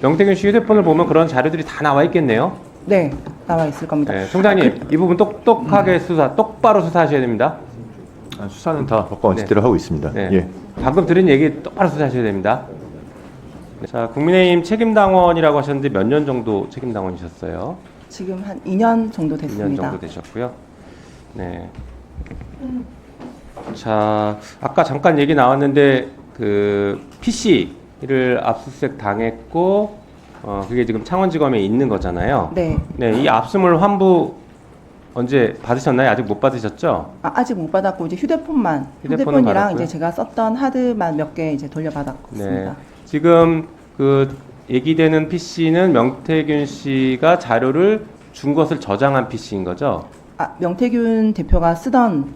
명태균 씨 휴대폰을 보면 그런 자료들이 다 나와 있겠네요. 네, 나와 있을 겁니다. 네, 총장님 이 부분 똑똑하게 수사, 똑바로 수사하셔야 됩니다. 아, 수사는 다 법과 원칙대로 하고 있습니다. 네. 예. 방금 들은 얘기 똑바로 수사하셔야 됩니다. 네, 자, 국민의힘 책임당원이라고 하셨는데 몇 년 정도 책임당원이셨어요? 지금 한 2년 정도 2년 됐습니다. 정도 되셨고요. 네. 자, 아까 잠깐 얘기 나왔는데 그 PC 를 압수수색 당했고 어 그게 지금 창원지검에 있는 거잖아요. 네, 네, 이 압수물 환부 언제 받으셨나요? 아직 못 받으셨죠? 아, 직못 받았고 이제 휴대폰만 휴대폰은 휴대폰이랑 받았고요? 이제 제가 썼던 하드만 몇 개 이제 돌려받았고 네. 지금 그 얘기되는 PC는 명태균 씨가 자료를 준 것을 저장한 PC인 거죠? 아, 명태균 대표가 쓰던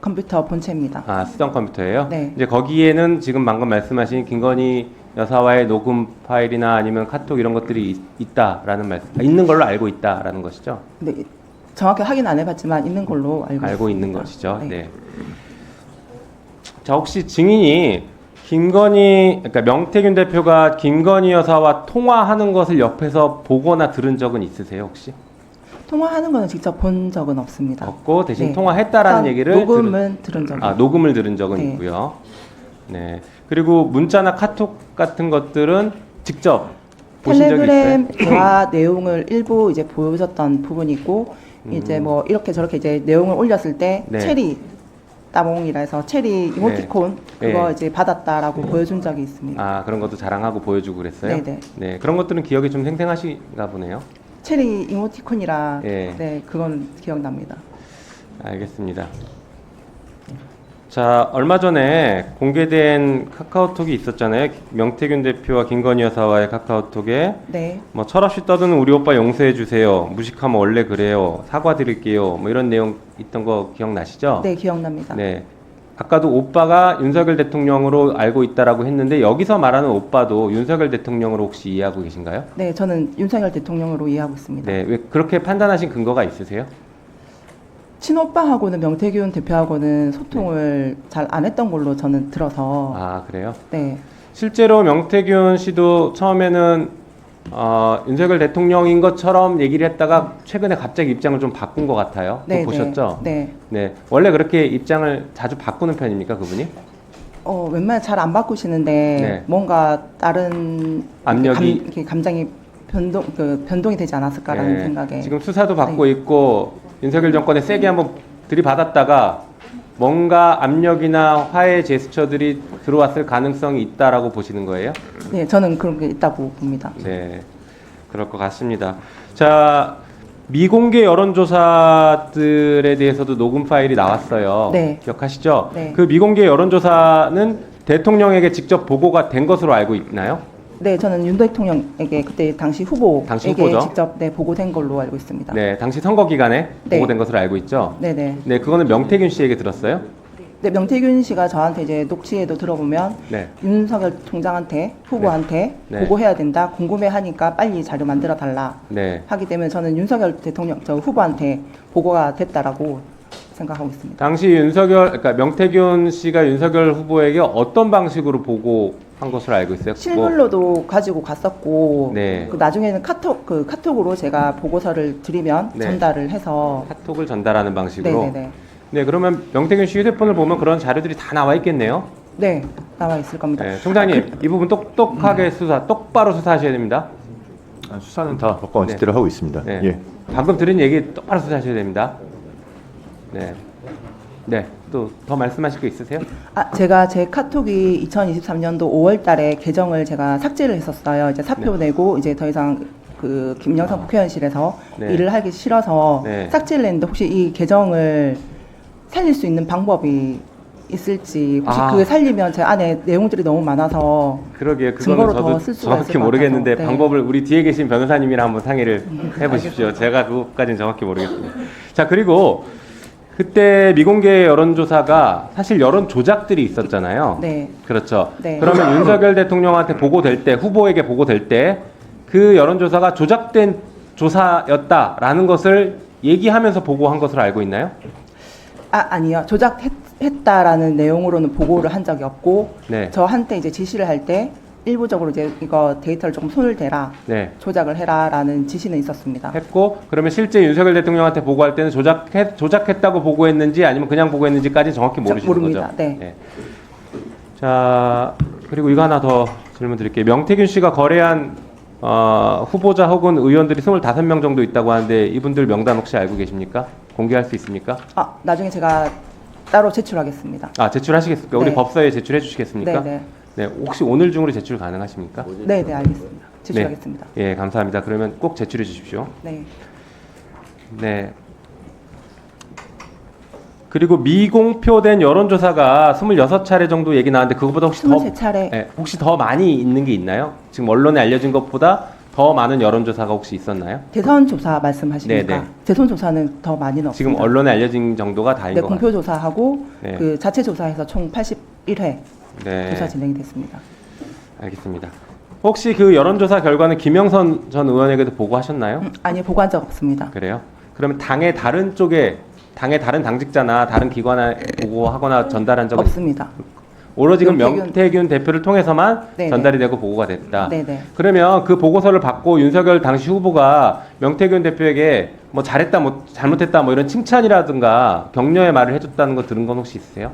컴퓨터 본체입니다. 아, 쓰던 컴퓨터예요? 네. 이제 거기에는 지금 방금 말씀하신 김건희 여사와의 녹음 파일이나 아니면 카톡 이런 것들이 있, 있다라는 말, 아, 있는 걸로 알고 있다라는 것이죠? 네, 정확히 확인 안 해봤지만 있는 걸로 알고, 알고 있는 있습니다. 것이죠. 네. 네. 자, 혹시 증인이 김건희, 그러니까 명태균 대표가 김건희 여사와 통화하는 것을 옆에서 보거나 들은 적은 있으세요, 혹시? 통화하는 거는 직접 본 적은 없습니다. 없고 대신 네. 통화했다라는 얘기를 녹음은 들은 적이 들, 아, 녹음을 들은 적은 네. 있고요. 네. 그리고 문자나 카톡 같은 것들은 직접 보신 적이 있어요? 텔레그램 대화 내용을 일부 이제 보여줬던 부분이 있고 이제 음. 뭐 이렇게 저렇게 이제 내용을 올렸을 때 네. 체리 따봉이라 해서 체리 이모티콘 네. 그거 네. 이제 받았다라고 보여준 적이 있습니다. 아, 그런 것도 자랑하고 보여주고 그랬어요? 네네. 네. 그런 것들은 기억이 좀 생생하신가 보네요. 체리 이모티콘이라 예. 네 그건 기억납니다. 알겠습니다. 자, 얼마 전에 공개된 카카오톡이 있었잖아요. 명태균 대표와 김건희 여사와의 카카오톡에 네, 뭐 철없이 떠드는 우리 오빠 용서해 주세요. 무식하면 원래 그래요. 사과드릴게요. 뭐 이런 내용 있던 거 기억나시죠? 네 기억납니다. 네. 아까도 오빠가 윤석열 대통령으로 알고 있다라고 했는데 여기서 말하는 오빠도 윤석열 대통령으로 혹시 이해하고 계신가요? 네, 저는 윤석열 대통령으로 이해하고 있습니다. 네. 왜 그렇게 판단하신 근거가 있으세요? 친오빠하고는 명태균 대표하고는 소통을 잘 안 했던 걸로 저는 들어서 아, 그래요? 네, 실제로 명태균 씨도 처음에는 어, 윤석열 대통령인 것처럼 얘기를 했다가 최근에 갑자기 입장을 좀 바꾼 것 같아요. 그거 네, 보셨죠? 네, 네. 네. 원래 그렇게 입장을 자주 바꾸는 편입니까, 그분이? 어, 웬만하면 잘 안 바꾸시는데 네. 뭔가 다른 압력이- 감, 이렇게 감정이 변동 그 변동이 되지 않았을까라는 네. 생각에 지금 수사도 받고 있고 윤석열 정권에 세게 한번 들이받았다가 뭔가 압력이나 화해 제스처들이 들어왔을 가능성이 있다라고 보시는 거예요? 네 저는 그런 게 있다고 봅니다. 네, 그럴 것 같습니다. 자, 미공개 여론조사들에 대해서도 녹음 파일이 나왔어요. 네. 기억하시죠? 네. 그 미공개 여론조사는 대통령에게 직접 보고가 된 것으로 알고 있나요? 네 저는 윤 대통령에게 그때 당시 후보에게 당시 후보죠? 직접 네 보고된 걸로 알고 있습니다. 네, 당시 선거 기간에 네. 보고된 것으로 알고 있죠. 네, 네. 네, 그거는 명태균 씨에게 들었어요. 네, 명태균 씨가 저한테 이제 녹취에도 들어보면 네. 윤석열 총장한테 후보한테 네. 보고해야 된다 궁금해하니까 빨리 자료 만들어 달라 네. 하기 때문에 저는 윤석열 대통령 저 후보한테 보고가 됐다라고 생각하고 있습니다. 당시 윤석열, 그러니까 명태균 씨가 윤석열 후보에게 어떤 방식으로 보고 한 것으로 알고 있어요? 뭐, 실물로도 가지고 갔었고 네. 그 나중에는 카톡 그 카톡으로 제가 보고서를 드리면 네. 전달을 해서 카톡을 전달하는 방식으로. 네네네 네, 그러면 명태균 씨 휴대폰을 보면 그런 자료들이 다 나와 있겠네요. 네 나와 있을 겁니다. 네, 총장님 이 부분 똑똑하게 수사, 똑바로 수사하셔야 됩니다. 아, 수사는 다 법과 원칙대로 하고 있습니다. 네. 예. 방금 들은 얘기 똑바로 수사하셔야 됩니다. 네, 네, 또 더 말씀하실 거 있으세요? 아 제가 제 카톡이 2023년도 5월 달에 계정을 제가 삭제를 했었어요. 이제 사표 내고 이제 더 이상 그 김영삼 국회의원실에서 네. 일을 하기 싫어서 네. 삭제를 했는데 혹시 이 계정을 살릴 수 있는 방법이 있을지 혹시 아. 그 살리면 제 안에 내용들이 너무 많아서 그러게요. 증거로 더 저도 쓸 수가 정확히 것 모르겠는데 같아서. 네. 방법을 우리 뒤에 계신 변호사님이랑 한번 상의를 해보십시오. 제가 그것까지는 정확히 모르겠습니다. 자 그리고 그때 미공개 여론조사가 사실 여론 조작들이 있었잖아요. 네. 그렇죠. 네. 그러면 윤석열 대통령한테 보고될 때 후보에게 보고될 때 그 여론조사가 조작된 조사였다라는 것을 얘기하면서 보고한 것으로 알고 있나요? 아 아니요 조작했다라는 내용으로는 보고를 한 적이 없고 네. 저한테 이제 지시를 할 때 일부적으로 이제 이거 데이터를 조금 손을 대라 네. 조작을 해라라는 지시는 있었습니다. 했고 그러면 실제 윤석열 대통령한테 보고할 때는 조작했 조작했다고 보고했는지 아니면 그냥 보고했는지까지 정확히 저- 모르시는 모릅니다. 거죠. 네. 자 그리고 이거 하나 더 질문 드릴게요. 명태균 씨가 거래한 어, 후보자 혹은 의원들이 25명 정도 있다고 하는데 이분들 명단 혹시 알고 계십니까? 공개할 수 있습니까? 아 나중에 제가 따로 제출하겠습니다. 아 제출하시겠습니까? 우리 네. 법사위에 제출해 주시겠습니까? 네 네. 네, 혹시 오늘 중으로 제출 가능하십니까? 네 네 알겠습니다. 제출하겠습니다. 예, 감사합니다. 그러면 꼭 제출해 주십시오. 네. 네. 그리고 미공표된 여론조사가 26차례 정도 얘기 나왔는데 그거보다 혹시 더 23차례 예, 혹시 더 많이 있는 게 있나요? 지금 언론에 알려진 것보다 더 많은 여론조사가 혹시 있었나요? 대선 조사 말씀하십니까? 네 네. 대선 조사는 더 많이는 없습니다. 지금 언론에 알려진 정도가 다인 네, 것 공표 같아요. 조사하고 네. 그 자체 조사해서 총 81회 네. 조사 진행이 됐습니다. 알겠습니다. 혹시 그 여론조사 결과는 김영선 전 의원에게도 보고하셨나요? 음, 아니 보고한 적 없습니다. 그래요? 그러면 당의 다른 쪽에 당의 다른 당직자나 다른 기관에 보고하거나 전달한 적은 없습니다. 오로지 그럼 명태균- 명태균 대표를 통해서만 네네. 전달이 되고 보고가 됐다. 네네. 그러면 그 보고서를 받고 윤석열 당시 후보가 명태균 대표에게 뭐 잘했다, 뭐 잘못했다, 뭐 이런 칭찬이라든가 격려의 말을 해줬다는 거 들은 건 혹시 있으세요?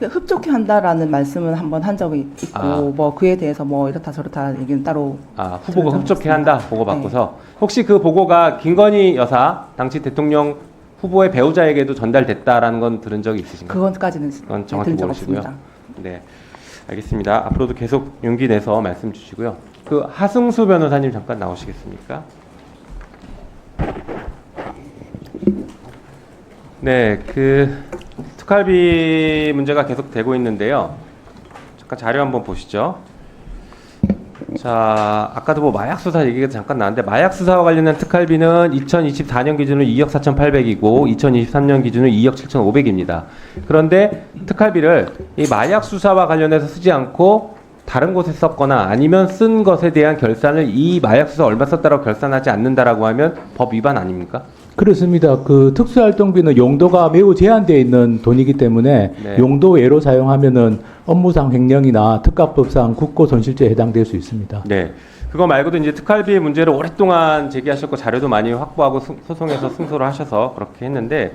그 흡족해 한다라는 말씀은 한번 한 적이 있고 아. 뭐 그에 대해서 뭐 이렇다 저렇다 얘기는 따로 아 후보가 흡족해한다. 보고 받고서 혹시 그 보고가 김건희 여사 당시 대통령 후보의 배우자에게도 전달됐다라는 건 들은 적이 있으신가요? 그건까지는 그건 정확히 들은 적 모르시고요. 없습니다. 네, 알겠습니다. 앞으로도 계속 용기 내서 말씀 주시고요. 그 하승수 변호사님 잠깐 나오시겠습니까? 네, 그 특활비 문제가 계속 되고 있는데요. 잠깐 자료 한번 보시죠. 자, 아까도 뭐 마약 수사 얘기가 잠깐 나왔는데 마약 수사와 관련된 특활비는 2024년 기준으로 2억 4,800이고 2023년 기준으로 2억 7,500입니다. 그런데 특활비를 이 마약 수사와 관련해서 쓰지 않고 다른 곳에 썼거나 아니면 쓴 것에 대한 결산을 이 마약 수사 얼마 썼다고 결산하지 않는다라고 하면 법 위반 아닙니까? 그렇습니다. 그 특수활동비는 용도가 매우 제한되어 있는 돈이기 때문에 네. 용도 외로 사용하면은 업무상 횡령이나 특가법상 국고 손실죄에 해당될 수 있습니다. 네. 그거 말고도 이제 특활비 문제를 오랫동안 제기하셨고 자료도 많이 확보하고 소- 소송에서 승소를 하셔서 그렇게 했는데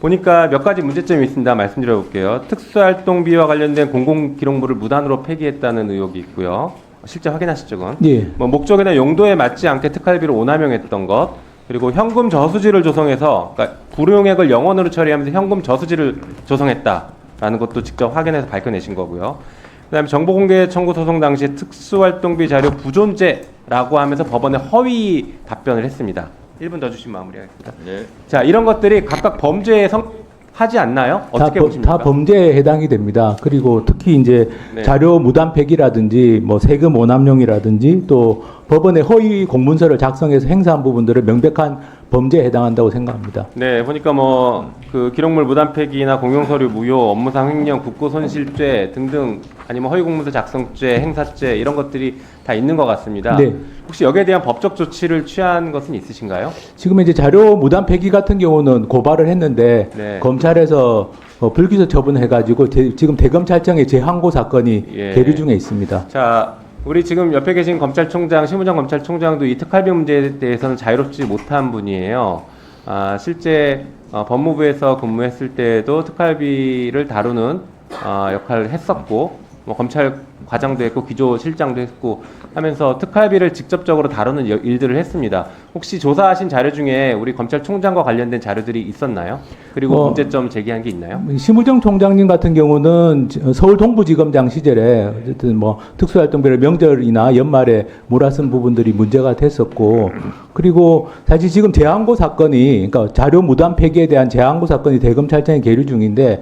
보니까 몇 가지 문제점이 있습니다. 말씀드려 볼게요. 특수활동비와 관련된 공공기록물을 무단으로 폐기했다는 의혹이 있고요. 실제 확인하셨죠, 그건? 예. 뭐 목적이나 용도에 맞지 않게 특활비를 오남용했던 것 그리고 현금 저수지를 조성해서 그러니까 불용액을 영원으로 처리하면서 현금 저수지를 조성했다라는 것도 직접 확인해서 밝혀내신 거고요. 그다음에 정보공개 청구 소송 당시 특수활동비 자료 부존재라고 하면서 법원에 허위 답변을 했습니다. 1분 더 주시면 마무리하겠습니다. 네. 자 이런 것들이 각각 범죄에 성 하지 않나요? 어떻게 다, 법- 보십니까? 다 범죄에 해당이 됩니다. 그리고 특히 이제 네. 자료 무단 폐기라든지 뭐 세금 오남용이라든지 또 법원에 허위 공문서를 작성해서 행사한 부분들을 명백한 범죄에 해당한다고 생각합니다. 네, 보니까 뭐 그 기록물 무단 폐기나 공용서류 무효, 업무상 횡령, 국고 손실죄 등등 아니면 허위공문서 작성죄, 행사죄 이런 것들이 다 있는 것 같습니다. 네. 혹시 여기에 대한 법적 조치를 취한 것은 있으신가요? 지금 이제 자료 무단 폐기 같은 경우는 고발을 했는데 네. 검찰에서 어, 불기소 처분해가지고 제- 지금 대검찰청의 재항고 사건이 예. 계류 중에 있습니다. 자, 우리 지금 옆에 계신 검찰총장, 심우정 검찰총장도 이 특활비 문제에 대해서는 자유롭지 못한 분이에요. 아, 실제 어, 법무부에서 근무했을 때도 특활비를 다루는 어, 역할을 했었고, 뭐 검찰 과장도 했고 기조실장도 했고 하면서 특활비를 직접적으로 다루는 여- 일들을 했습니다. 혹시 조사하신 자료 중에 우리 검찰총장과 관련된 자료들이 있었나요? 그리고 어, 문제점 제기한 게 있나요? 심우정 총장님 같은 경우는 지- 서울 동부지검장 시절에 어쨌든 뭐 특수활동비를 명절이나 연말에 몰아쓴 부분들이 문제가 됐었고 그리고 사실 지금 재항고 사건이 그러니까 자료 무단 폐기에 대한 재항고 사건이 대검찰청에 계류 중인데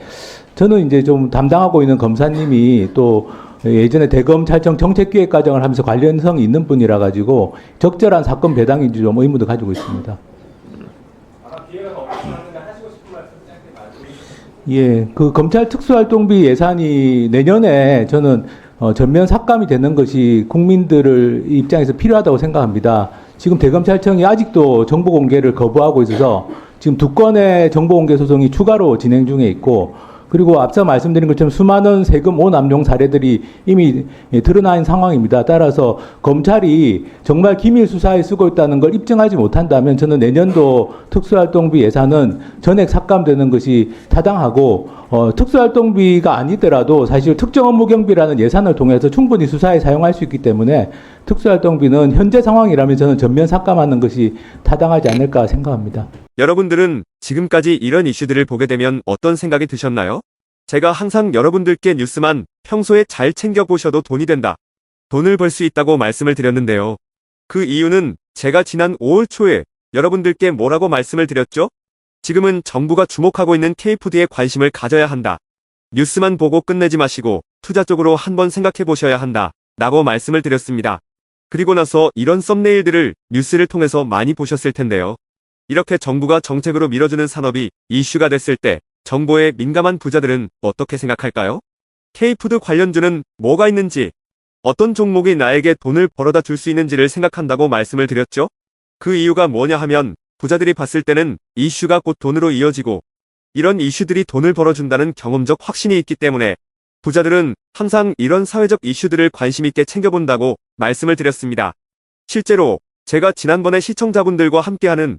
저는 이제 좀 담당하고 있는 검사님이 또 예전에 대검찰청 정책기획 과정을 하면서 관련성이 있는 분이라 가지고 적절한 사건 배당인지 좀 의문도 가지고 있습니다. 예, 그 검찰 특수활동비 예산이 내년에 저는 어, 전면 삭감이 되는 것이 국민들을 입장에서 필요하다고 생각합니다. 지금 대검찰청이 아직도 정보 공개를 거부하고 있어서 지금 두 건의 정보 공개 소송이 추가로 진행 중에 있고 그리고 앞서 말씀드린 것처럼 수많은 세금 오남용 사례들이 이미 있는 상황입니다. 따라서 검찰이 정말 기밀 수사에 쓰고 있다는 걸 입증하지 못한다면 저는 내년도 특수활동비 예산은 전액 삭감되는 것이 타당하고 어, 특수활동비가 아니더라도 사실 특정 업무 경비라는 예산을 통해서 충분히 수사에 사용할 수 있기 때문에 특수활동비는 현재 상황이라면 저는 전면 삭감하는 것이 타당하지 않을까 생각합니다. 여러분들은 지금까지 이런 이슈들을 보게 되면 어떤 생각이 드셨나요? 제가 항상 여러분들께 뉴스만 평소에 잘 챙겨보셔도 돈이 된다. 돈을 벌 수 있다고 말씀을 드렸는데요. 그 이유는 제가 지난 5월 초에 여러분들께 뭐라고 말씀을 드렸죠? 지금은 정부가 주목하고 있는 K푸드에 관심을 가져야 한다. 뉴스만 보고 끝내지 마시고 투자 쪽으로 한번 생각해 보셔야 한다. 라고 말씀을 드렸습니다. 그리고 나서 이런 썸네일들을 뉴스를 통해서 많이 보셨을 텐데요. 이렇게 정부가 정책으로 밀어주는 산업이 이슈가 됐을 때 정보에 민감한 부자들은 어떻게 생각할까요? K푸드 관련주는 뭐가 있는지, 어떤 종목이 나에게 돈을 벌어다 줄 수 있는지를 생각한다고 말씀을 드렸죠? 그 이유가 뭐냐 하면 부자들이 봤을 때는 이슈가 곧 돈으로 이어지고 이런 이슈들이 돈을 벌어준다는 경험적 확신이 있기 때문에 부자들은 항상 이런 사회적 이슈들을 관심 있게 챙겨본다고 말씀을 드렸습니다. 실제로 제가 지난번에 시청자분들과 함께하는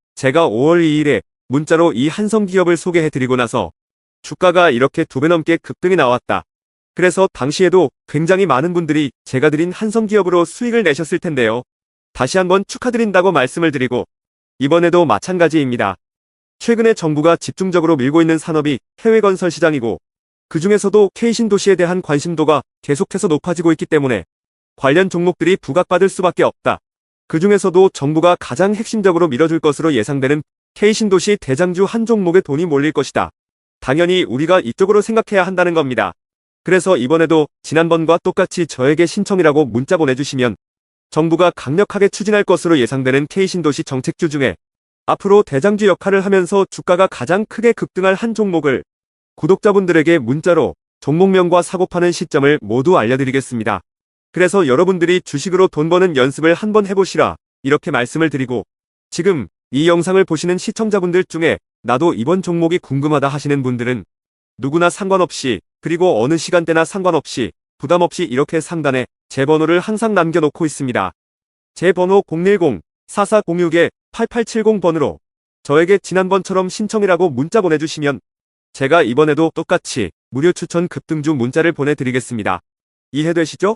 제가 5월 2일에 문자로 이 한성 기업을 소개해드리고 나서 주가가 이렇게 두 배 넘게 급등이 나왔다. 그래서 당시에도 굉장히 많은 분들이 제가 드린 한성 기업으로 수익을 내셨을 텐데요. 다시 한번 축하드린다고 말씀을 드리고 이번에도 마찬가지입니다. 최근에 정부가 집중적으로 밀고 있는 산업이 해외 건설 시장이고 그 중에서도 K신도시에 대한 관심도가 계속해서 높아지고 있기 때문에 관련 종목들이 부각받을 수밖에 없다. 그 중에서도 정부가 가장 핵심적으로 밀어줄 것으로 예상되는 K신도시 대장주 한 종목에 돈이 몰릴 것이다. 당연히 우리가 이쪽으로 생각해야 한다는 겁니다. 그래서 이번에도 지난번과 똑같이 저에게 신청이라고 문자 보내주시면 정부가 강력하게 추진할 것으로 예상되는 K신도시 정책주 중에 앞으로 대장주 역할을 하면서 주가가 가장 크게 급등할 한 종목을 구독자분들에게 문자로 종목명과 사고 파는 시점을 모두 알려드리겠습니다. 그래서 여러분들이 주식으로 돈 버는 연습을 한번 해보시라 이렇게 말씀을 드리고 지금 이 영상을 보시는 시청자분들 중에 나도 이번 종목이 궁금하다 하시는 분들은 누구나 상관없이 그리고 어느 시간대나 상관없이 부담 없이 이렇게 상단에 제 번호를 항상 남겨놓고 있습니다. 제 번호 010-4406-8870번으로 저에게 지난번처럼 신청이라고 문자 보내주시면 제가 이번에도 똑같이 무료 추천 급등주 문자를 보내드리겠습니다. 이해되시죠?